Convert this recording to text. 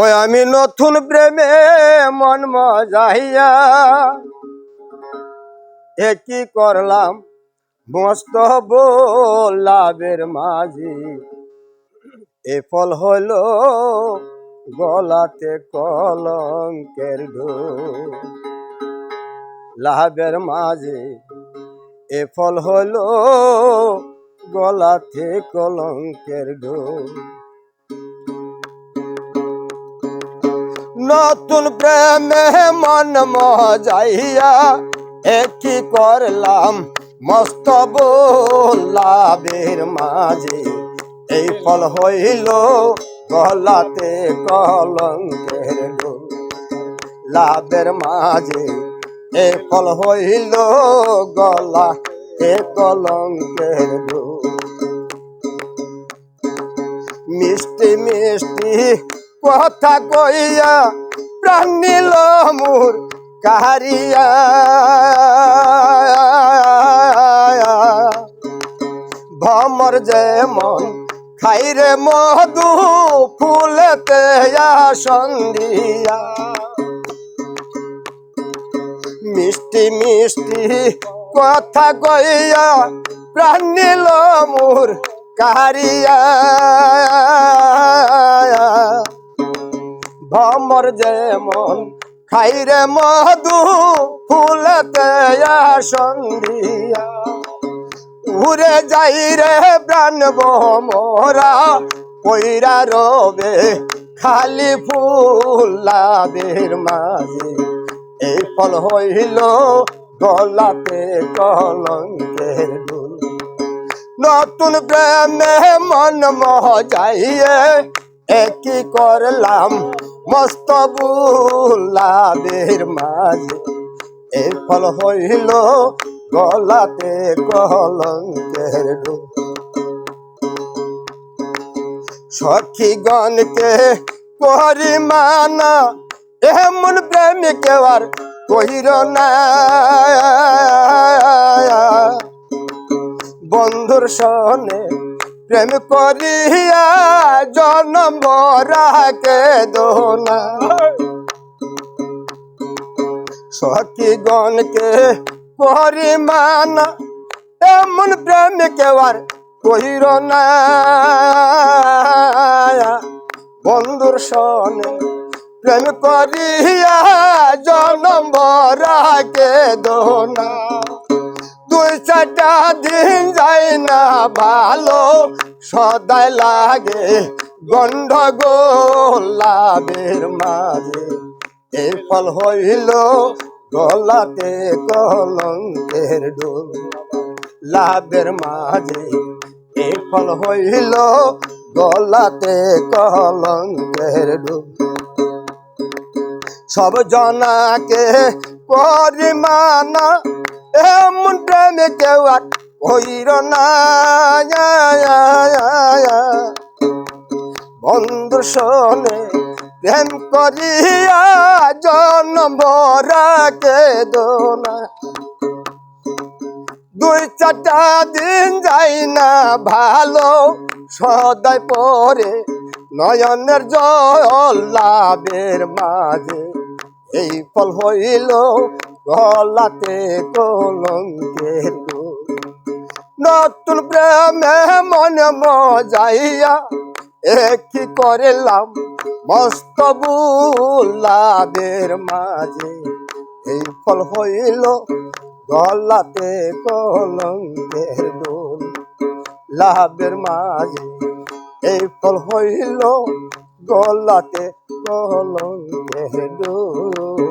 ওই আমি নতুন প্রেমে মন মজাইয়া এ কি করলাম? মস্ত লাভের মাঝি। এ ফল হলো গলাতে কলঙ্কের ঢো লাভের মাঝে, এ ফল হলো গলাতে কলঙ্কের ঢো নতুন প্রেমে মন মজাইয়া একই করলাম মস্ত লাভের মাঝে। এই ফল হইল গলাতে কলঙ্কের লাভের মাঝে এই ফল হইল গলা এ কলঙ্কের মিষ্টি মিষ্টি কথা কইয়া প্রাণ নিল মোর কাহারিয়া। ভমর যেমন খাইরে মধু, ফুলেতে সন্ধিয়া মিষ্টি মিষ্টি কথা কইয়া প্রাণ নিল মোর কাহারিয়া। ভমর যেমন। খাইরে মধু, ফুলতে সন্ধিয়া উড়ে যাই রে প্রাণ মোরা পইরা রবে, খালি ফুল লাভের মাঝে। এই ফল হইল গলাতে কলঙ্কের নতুন প্রেমে মন মজাইয়ে একই করলাম মস্ত লাভের মাঝে এই ফল হইল গলাতে কলঙ্কের ডুব সখীগণকে পরিমানা এমন প্রেমিক আর কহির না বন্ধুর সনে প্রেম করিয়া জন্ম রাখে দোনা সখীগণকে পরিমাণ, এমন প্রেম কেওয়ার কহির না। বন্ধুর সনে প্রেম করিয়া জন্ম রাখে দোনা চারটা দিন যায় না ভালো সদাই লাগে গন্ডগোল লাভের মাঝে। এই ফল হইল গলাতে কলঙ্কের ডোল। লাভের মাঝে এই ফল হইল গলাতে কলঙ্কের ডোল। সব জনাকে পরিমানা এমন প্রেমে কেউ আর হইর না বন্ধুর সনে প্রেম করিয়া জন্ম রাখে দোনা। দুই চারটা দিন যাই না ভালো, সদাই পরে নয়নের জল লাভের মাঝে। এই ফল হইল গলাতে কলঙ্কের। নতুন প্রেমে মনে মজাইয়া একই করিলাম মস্ত লাভের মাঝে। এই ফল হইল গলাতে কলঙ্কের ডোল লাভের মাঝে এই ফল হইল গলাতে কলঙ্কের ডোল